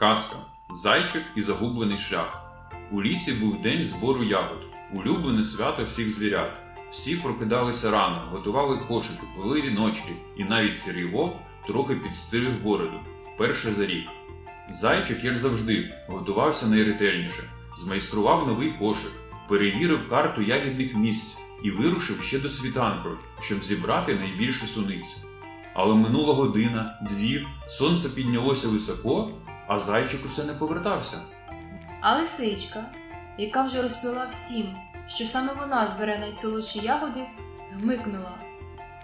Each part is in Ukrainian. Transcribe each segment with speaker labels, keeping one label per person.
Speaker 1: Казка Зайчик і загублений шлях. У лісі був день збору ягод, улюблене свято всіх звірят. Всі прокидалися рано, готували кошики, пили віночки, і навіть сірий вовк трохи підстриг бороду вперше за рік. Зайчик, як завжди, готувався найретельніше, змайстрував новий кошик, перевірив карту ягідних місць і вирушив ще до світанку, щоб зібрати найбільше суниць. Але минула година, дві, сонце піднялося високо, а зайчик усе не повертався.
Speaker 2: А лисичка, яка вже розповіла всім, що саме вона збере найсолодші ягоди, вмикнула.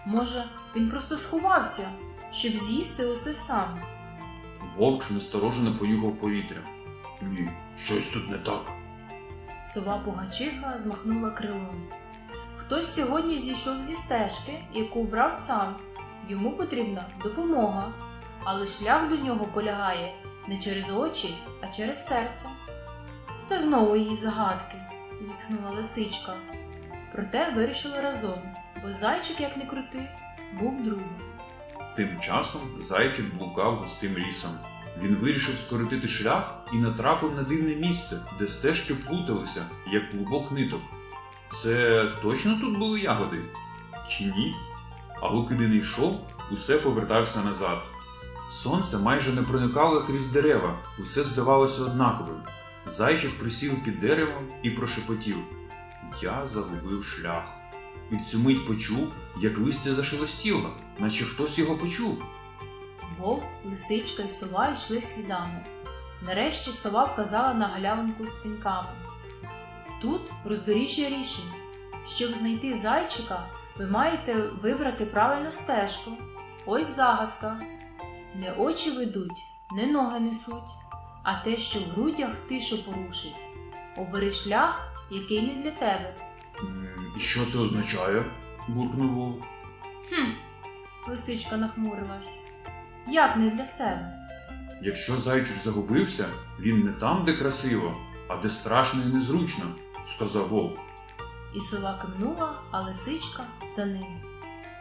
Speaker 2: Може, він просто сховався, щоб з'їсти усе сам.
Speaker 1: Вовк насторожено понюхав повітря. Ні, щось тут не так.
Speaker 2: Сова Пугачиха змахнула крилом. Хтось сьогодні зійшов зі стежки, яку обрав сам. Йому потрібна допомога, але шлях до нього полягає не через очі, а через серце. Та знову її загадки, зітхнула лисичка. Проте вирішили разом, бо зайчик, як не крути, був другом.
Speaker 1: Тим часом зайчик блукав густим лісом. Він вирішив скоротити шлях і натрапив на дивне місце, де стежки плуталися, як клубок ниток. Це точно тут були ягоди? Чи ні? А поки не йшов, усе повертався назад. Сонце майже не проникало крізь дерева, усе здавалося однаковим. Зайчик присів під деревом і прошепотів Я загубив шлях. І в цю мить почув, як листя зашелестіло, наче хтось його почув.
Speaker 2: Вовк, лисичка і сова йшли слідами. Нарешті сова вказала на галявинку з пінками. Тут роздоріжжя рішень. Щоб знайти зайчика, ви маєте вибрати правильну стежку. Ось загадка. Не очі ведуть, не ноги несуть, а те, що в грудях тишу порушить. Обери шлях, який не для тебе.
Speaker 1: І що це означає? буркнув вовк.
Speaker 2: Хм. Лисичка нахмурилась. Як не для себе?
Speaker 1: Якщо зайчик загубився, він не там, де красиво, а де страшно і незручно, сказав вовк.
Speaker 2: І сова кивнула, а лисичка за ним.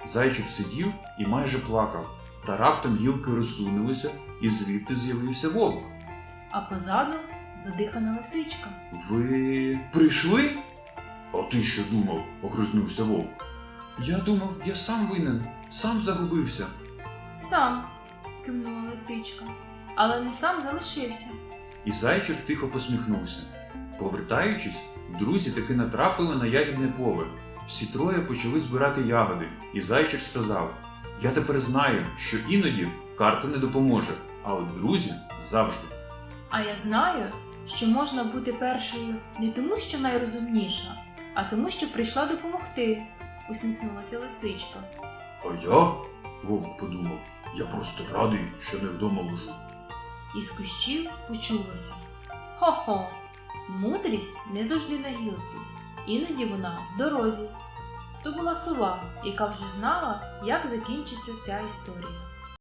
Speaker 1: Зайчик сидів і майже плакав, та раптом гілки розсунулися, і звідти з'явився вовк.
Speaker 2: А позаду задихана лисичка.
Speaker 1: Ви прийшли? А ти що думав? огризнувся вовк. Я думав, я сам винен, сам загубився.
Speaker 2: Сам, кивнула лисичка, але не сам залишився.
Speaker 1: І зайчик тихо посміхнувся. Повертаючись, друзі таки натрапили на ягідне поле. Всі троє почали збирати ягоди, і зайчик сказав: Я тепер знаю, що іноді карта не допоможе, але друзі завжди.
Speaker 2: А я знаю, що можна бути першою не тому, що найрозумніша, а тому, що прийшла допомогти, усміхнулася лисичка.
Speaker 1: А я, вовк подумав, я просто радий, що не вдома лежу.
Speaker 2: Із кущів почулося. Хо-хо, мудрість не завжди на гілці, іноді вона в дорозі. То була сова, яка вже знала, як закінчиться ця історія.